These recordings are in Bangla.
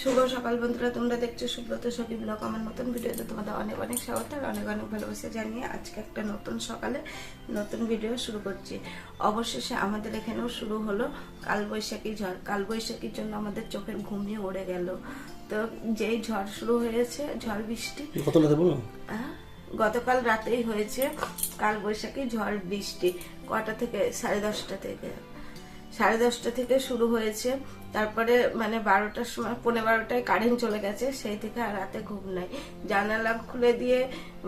শুভ সকাল বন্ধুরা তোমরা দেখছ সুব্রত সখী ব্লগ। আমার নতুন ভিডিওতে তোমাদের অনেক অনেক স্বাগত আর অনেক অনেক ভালোবাসা জানিয়ে আজকে একটা নতুন সকালে নতুন ভিডিও শুরু করছি। অবশেষে আমাদের এখানেও শুরু হলো কালবৈশাখী ঝড়। কালবৈশাখীর জন্য আমাদের চোখের ঘুমিয়ে উড়ে গেল। তো যেই ঝড় শুরু হয়েছে ঝড় বৃষ্টি। কত রাতে বলো। গতকাল রাতেই হয়েছে কালবৈশাখী ঝড় বৃষ্টি। কটা থেকে? সাড়ে দশটা থেকে। সাড়ে দশটা থেকে শুরু হয়েছে। তারপরে মানে বারোটার সময় পনেরো বারোটায় কারেন্ট চলে গেছে, সেই থেকে আর রাতে ঘুম নাই। জানালা খুলে দিয়ে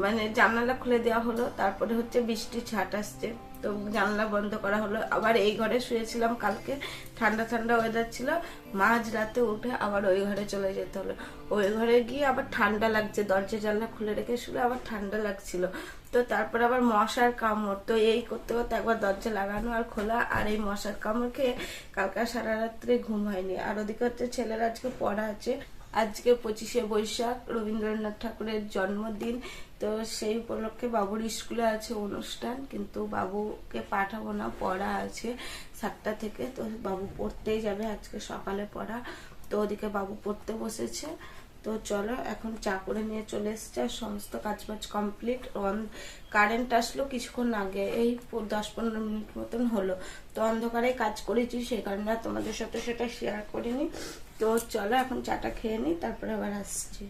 মানে জানালা খুলে দেওয়া হলো, তারপরে হচ্ছে বৃষ্টি ছাট আসছে। তো জানলা বন্ধ করা হলো। আবার এই ঘরে শুয়েছিলাম কালকে, ঠান্ডা ঠান্ডা ওয়েদার ছিল, মাঝ রাতে উঠে আবার ওই ঘরে চলে যেতে হলো। ওই ঘরে গিয়ে আবার ঠান্ডা লাগছে, দরজা জানলা খুলে রেখে শুলে আবার ঠান্ডা লাগছিল। তো তারপর আবার মশার কামড়। তো এই করতে করতে একবার দরজা লাগানো আর খোলা, আর এই মশার কামড় খেয়ে কালকা সারা রাত্রে ঘুম হয়নি। আর ওদিকে হচ্ছে ছেলেরা আজকে পড়া আছে। আজকে পঁচিশে বৈশাখ, রবীন্দ্রনাথ ঠাকুরের জন্মদিন। তো সেই উপলক্ষে বাবুর স্কুলে আছে অনুষ্ঠান, কিন্তু বাবুকে পাঠাবো না, পড়া আছে সাতটা থেকে। তো বাবু পড়তেই যাবে আজকে সকালে পড়া। তো ওদিকে বাবু পড়তে বসেছে। তো চলো, এখন চা করে নিয়ে চলে এসছে আর সমস্ত কাজবাজ কমপ্লিট অন কারেন্ট আসলো কিছুক্ষণ আগে, এই দশ পনেরো মিনিট মতন হলো। তো অন্ধকারে কাজ করেছি সেই কারণে তোমাদের সাথে সেটা শেয়ার করিনি। তো চলো, এখন চাটা খেয়ে নিই, তারপরে আবার আসছি।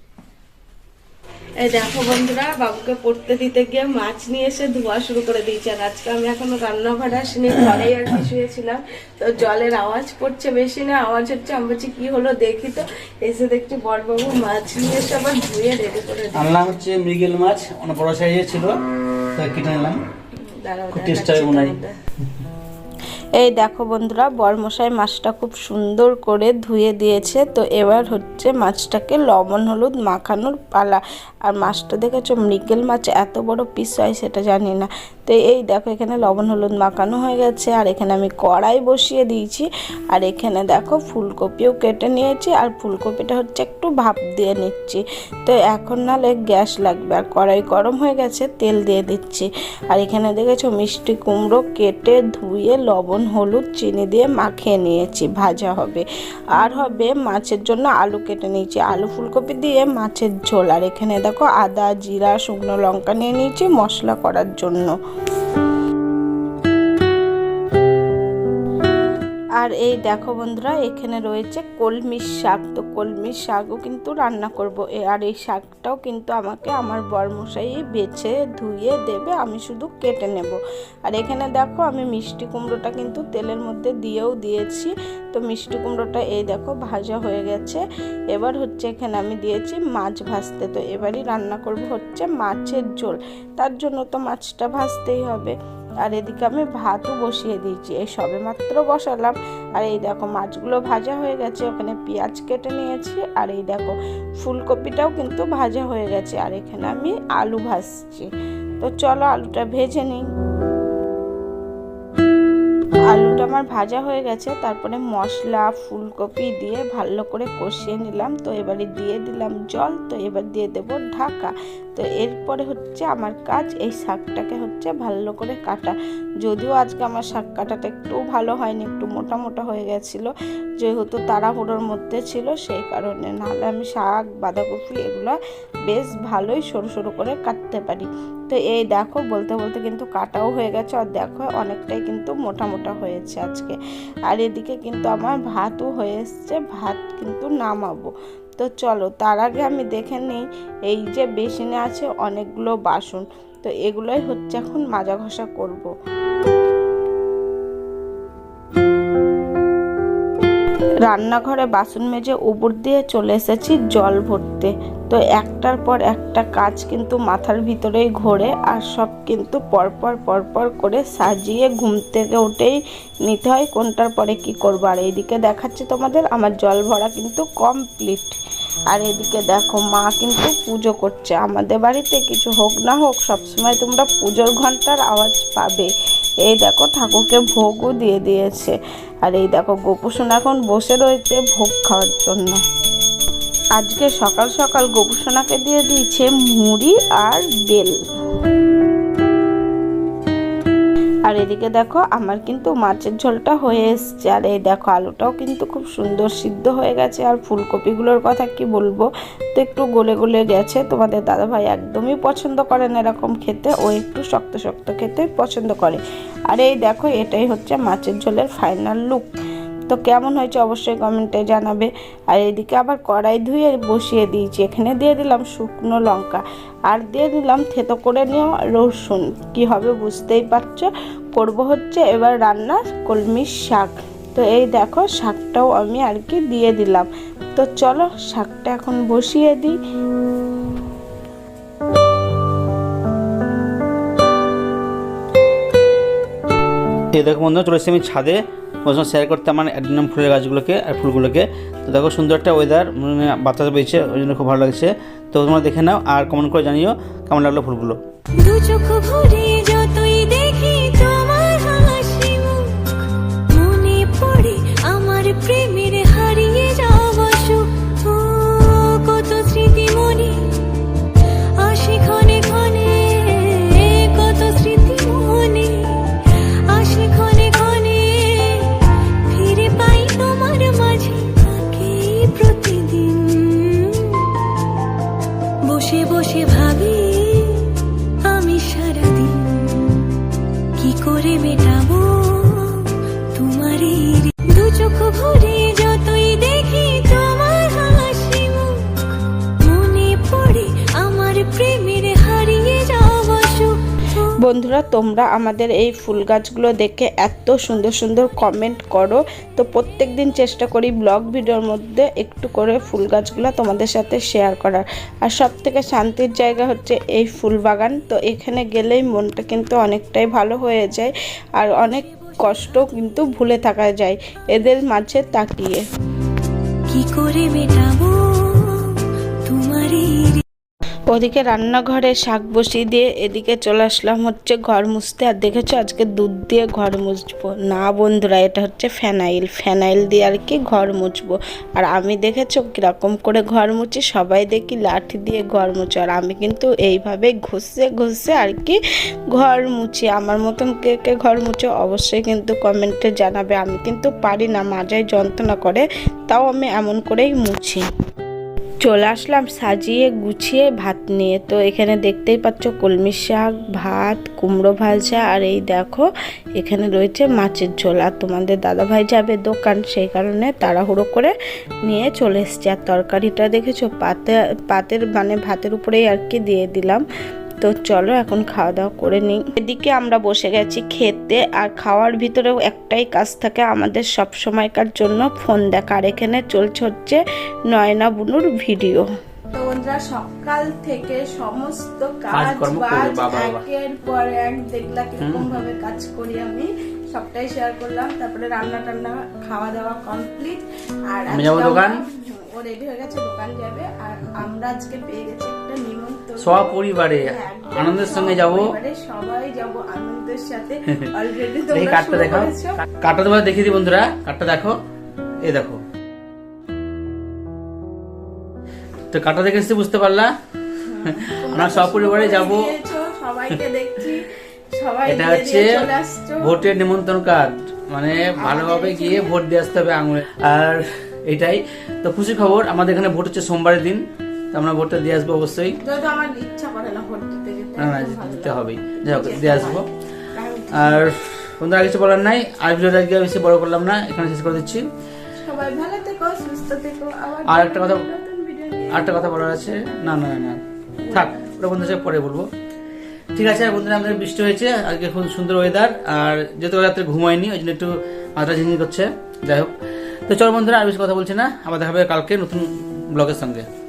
এই দেখো বন্ধুরা বাবুকে পড়তে দিতে গিয়ে মাছ নিয়ে এসে ধোয়া শুরু করে দিয়েছে। আর আজকে আমি এখনও রান্নাঘরে আসিনি ঘরেই আর কি শুয়েছিলাম তো জলের আওয়াজ পড়ছে বেশি না আওয়াজ হচ্ছে আমি বলছি কি হলো দেখি তো। এসে দেখছি বড়বাবু মাছ নিয়ে এসে আবার ধুয়ে রেডি করে দিই আনলাম হচ্ছে মৃগেল মাছ অনেক বড় সাইজের ছিল তা কেটে নিলাম। দাঁড়াও দেখাচ্ছি হবে মনে হয়। এই দেখো বন্ধুরা, বরমশাই মাছটা খুব সুন্দর করে ধুয়ে দিয়েছে। তো এবার হচ্ছে মাছটাকে লবণ, হলুদ মাখানোর পালা। আর মাছটা দেখেছ, মৃগেল মাছ এত বড় পিস হয় সেটা জানি না। তো এই দেখো, এখানে লবণ, হলুদ মাখানো হয়ে গেছে। আর এখানে আমি কড়াই বসিয়ে দিয়েছি। আর এখানে দেখো, ফুলকপিও কেটে নিয়েছি। আর ফুলকপিটা হচ্ছে একটু ভাপ দিয়ে নিচ্ছি। তো এখন নালে গ্যাস লাগবে। আর কড়াই গরম হয়ে গেছে, তেল দিয়ে দিচ্ছি। আর এখানে দেখেছ, মিষ্টি কুমড়ো কেটে ধুয়ে লবণ হলুদ, চিনি দিয়ে মাখিয়ে নিয়েছি। ভাজা হবে। আর হবে মাছের জন্য আলু কেটে নিয়েছি। আলু ফুলকপি দিয়ে মাছের ঝোল। আর এখানে দেখো আদা, জিরা, শুকনো লঙ্কা নিয়ে নিয়েছি মশলা করার জন্য। আর এই দেখো বন্ধুরা, এখানে রয়েছে কলমির শাক। তো কলমির শাকও কিন্তু রান্না করব। আর এই শাকটাও কিন্তু আমাকে আমার বরমশাই বেছে ধুয়ে দেবে, আমি শুধু কেটে নেব। আর এখানে দেখো, আমি মিষ্টি কুমড়োটা কিন্তু তেলের মধ্যে দিয়েও দিয়েছি। তো মিষ্টি কুমড়োটা এই দেখো, ভাজা হয়ে গেছে। এবার হচ্ছে এখানে আমি দিয়েছি মাছ ভাজতে। তো এবারই রান্না করব হচ্ছে মাছের ঝোল। তার জন্য তো মাছটা ভাজতেই হবে। আর এদিকে আমি ভাতও বসিয়ে দিয়েছি। এই সবে মাত্র বসালাম। আর এই দেখো মাছগুলো ভাজা হয়ে গেছে। ওখানে পেঁয়াজ কেটে নিয়েছি। আর এই দেখো ফুলকপিটাও কিন্তু ভাজা হয়ে গেছে। আর এখানে আমি আলু ভাজছি। তো চলো আলুটা ভেজে নিই। আলুটা আমার ভাজা হয়ে গেছে, তারপরে মশলা, ফুলকপি দিয়ে ভালো করে কষিয়ে নিলাম। তো এবারে দিয়ে দিলাম জল, তো এবার দিয়ে দেব ঢাকা। তো এরপরে হচ্ছে আমার কাজ, এই শাকটাকে হচ্ছে ভালো করে কাটা। যদিও আজকে আমার শাক কাটাটা একটু ভালো হয়নি, একটু মোটা মোটা হয়ে গেছিল। যেহেতু তাড়াহুড়োর মধ্যে ছিল, সেই কারণে নাহলে আমি শাক, বাঁধাকপি এগুলো বেশ ভালোই সরু সরু করে কাটতে পারি। তো এই দেখো, বলতে বলতে কিন্তু কাটাও হয়ে গেছে, আর দেখো অনেকটাই কিন্তু মোটা মোটা হয়েছে। আজকে। আর এদিকে কিন্তু আমার ভাতও হয়ে এসছে, ভাত কিন্তু নামাবো। তো চলো, তার আগে আমি দেখে নিই, এই যে বেসিনে আছে অনেকগুলো বাসন। তো এগুলোই হচ্ছে এখন মাজা ঘষা করব। রান্নাঘরে বাসন মেজে উপর দিয়ে চলে এসেছি জল ভরতে। তো একটার পর একটা কাজ কিন্তু মাথার ভিতরেই ঘোরে আর সব কিন্তু পরপর পরপর করে সাজিয়ে ঘুম থেকে উঠেই নিতে হয়, কোনটার পরে কি করব। আর এইদিকে দেখাচ্ছি তোমাদের, আমার জল ভরা কিন্তু কমপ্লিট আর এদিকে দেখো, মা কিন্তু পুজো করছে। আমাদের বাড়িতে কিছু হোক না হোক, সবসময় তোমরা পুজোর ঘণ্টার আওয়াজ পাবে। এই দেখো ঠাকুরকে ভোগও দিয়ে দিয়েছে। আর এই দেখো গোপুসোন এখন বসে রয়েছে ভোগ খাওয়ার জন্য। আজকে সকাল সকাল গোপুসোনাকে দিয়ে দিয়েছে মুড়ি আর বেল। আর এদিকে দেখো আমার কিন্তু মাছের ঝোলটা হয়ে এসছে। আর এই দেখো আলুটাও কিন্তু খুব সুন্দর সিদ্ধ হয়ে গেছে। আর ফুলকপিগুলোর কথা কি বলব? তো একটু গলে গলে গেছে। তোমাদের দাদাভাই একদমই পছন্দ করে না এরকম খেতে। ও একটু শক্ত শক্ত খেতে পছন্দ করে। আর এই দেখো, এটাই হচ্ছে মাছের ঝোলের ফাইনাল লুক তো কেমন হয়েছে অবশ্যই কমেন্টে জানাবে। আর এদিকে আবার কড়াই ধুয়ে বসিয়ে দিয়েছি। এখানে দিয়ে দিলাম শুকনো লঙ্কা। আর দিয়ে দিলাম থেতো করে নেওয়া রসুন। কি হবে বুঝতেই পারছ? করব হচ্ছে এবার রান্না কলমির শাক। তো এই দেখো শাকটাও আমি আর কি দিয়ে দিলাম। তো চলো শাকটা এখন বসিয়ে দিই। এই দেখো বন্ধু চলে এসেছি আমি ছাদে। ওর সঙ্গে শেয়ার করতে আমার অ্যাডিনাম ফুলের গাছগুলোকে আর ফুলগুলোকে। তো দেখো সুন্দর একটা ওয়েদার মানে বাতাস বইছে ওই জন্য খুব ভালো লাগছে। তো তোমরা দেখে নাও আর কমেন্ট করে জানিও কেমন লাগল ফুলগুলো। দু চোখ ভরে যতই প্রেমের হারিয়ে যাওয়া সুখ কত স্মৃতি মনে কত স্মৃতি মনে আসে ফিরে পাই তোমার মাঝে থাকে প্রতিদিন। বসে বসে ভাবি আমি সারাদিন কি করে মেটাবো তোমার বন্ধুরা, তোমরা আমাদের এই ফুল গাছগুলো দেখে এত সুন্দর সুন্দর কমেন্ট করো। তো প্রত্যেক দিন চেষ্টা করি ব্লগ ভিডিওর মধ্যে একটু করে ফুল গাছগুলো তোমাদের সাথে শেয়ার করার। আর সব থেকে শান্তির জায়গা হচ্ছে এই ফুল বাগান। তো এখানে গেলেই মনটা কিন্তু অনেকটাই ভালো হয়ে যায়। আর অনেক কষ্ট কিন্তু ভুলে থাকা যায় এদের মাঝে তাকিয়ে কি করে মেটাবো? ওদিকে রান্নাঘরে শাক বসিয়ে দিয়ে এদিকে চলে আসলাম হচ্ছে ঘর মুছতে। আর দেখেছ আজকে দুধ দিয়ে ঘর মুছবো। না বন্ধুরা, এটা হচ্ছে ফ্যানাইল ফ্যানাইল দিয়ে আর কি ঘর মুছবো। আর আমি দেখেছ কীরকম করে ঘর মুছি, সবাই দেখি লাঠি দিয়ে ঘর মুছে। আর আমি কিন্তু এইভাবে ঘষে ঘষে আর কি ঘর মুছি। আমার মতন কে কে ঘর মুছে অবশ্যই কিন্তু কমেন্টে জানাবে। আমি কিন্তু পারি না, মাজায় যন্ত্রণা করে, তাও আমি এমন করেই মুছি। চলে আসলাম সাজিয়ে গুছিয়ে ভাত নিয়ে। তো এখানে দেখতেই পাচ্ছ কলমি শাক, ভাত, কুমড়ো ভাজা, আর এই দেখো এখানে রয়েছে মাছের ঝোল। আর তোমাদের দাদাভাই যাবে দোকান, সেই কারণে তাড়াহুড়ো করে নিয়ে চলে এসছে। আর তরকারিটা দেখেছ? পাতে, পাতের মানে ভাতের উপরেই আর কি দিয়ে দিলাম। তো চলো এখন খাওয়া দাওয়া করে নিই। এদিকে আমরা বসে গেছি খেতে আর খাওয়ার ভিতরেও একটাই কাজ থাকে আমাদের সব সময়কার জন্য ফোন দেখা। আর এখানে চলছে হচ্ছে নয়না বুনুর ভিডিও। বন্ধুরা সকাল থেকে সমস্ত কাজ বাজ। একের পর এক দেখলা কীরকম ভাবে কাজ করি আমি। সবটাই শেয়ার করলাম। তারপরে রান্না টান্না খাওয়া দাওয়া কমপ্লিট আর দোকান। ও রেডি হয়ে গেছে দোকান যাবে। আর আমরা আজকে পেয়ে গেছি একটা নিমন্ত্রণ। সপরিবারে। হ্যাঁ, আনন্দের সঙ্গে যাব। সবাই যাব আনন্দের সাথে। অলরেডি তোমরা কার্ডটা দেখো কার্ডটা তোমাদের দেখিয়ে দিই বন্ধুরা। কার্ডটা দেখো। এই দেখো। তো কার্ডটা দেখে বুঝতে পারলা? আমরা সপরিবারে যাব। সবাইকে এটা হচ্ছে ভোটের নিমন্ত্রণ কার্ড। মানে ভালোভাবে গিয়ে ভোট দিয়ে আসতে হবে আঙুলে। আর এটাই। তো খুশি খবর আমাদের এখানে ভোট হচ্ছে সোমবারের দিন। তো আমরা ভোটটা দিয়ে আসব অবশ্যই। না না দিতে। হবেই। যাই হোক দিয়ে আসব। আর বন্ধুরা আর কিছু বলার নাই। আর ভিডিওটা আজকে বেশি বড় করলাম না এখানে শেষ করে দিচ্ছি। সবাই ভালো থেকো সুস্থ থেকো। আর একটা কথা- আর একটা কথা বলার আছে। না না না, থাক ওটা সাথে পরে বলব। ঠিক আছে, বন্ধুরা আমাদের বৃষ্টি হয়েছে, আজকে খুব সুন্দর ওয়েদার আর যেহেতু রাত্রে ঘুমায়নি, ওই জন্য একটু মাথা ঝিঙ্গি করছে। যাই হোক। তো চল, বন্ধুরা, আর বেশি কথা বলছি না। আবার দেখা হবে কালকে নতুন ব্লগের সঙ্গে।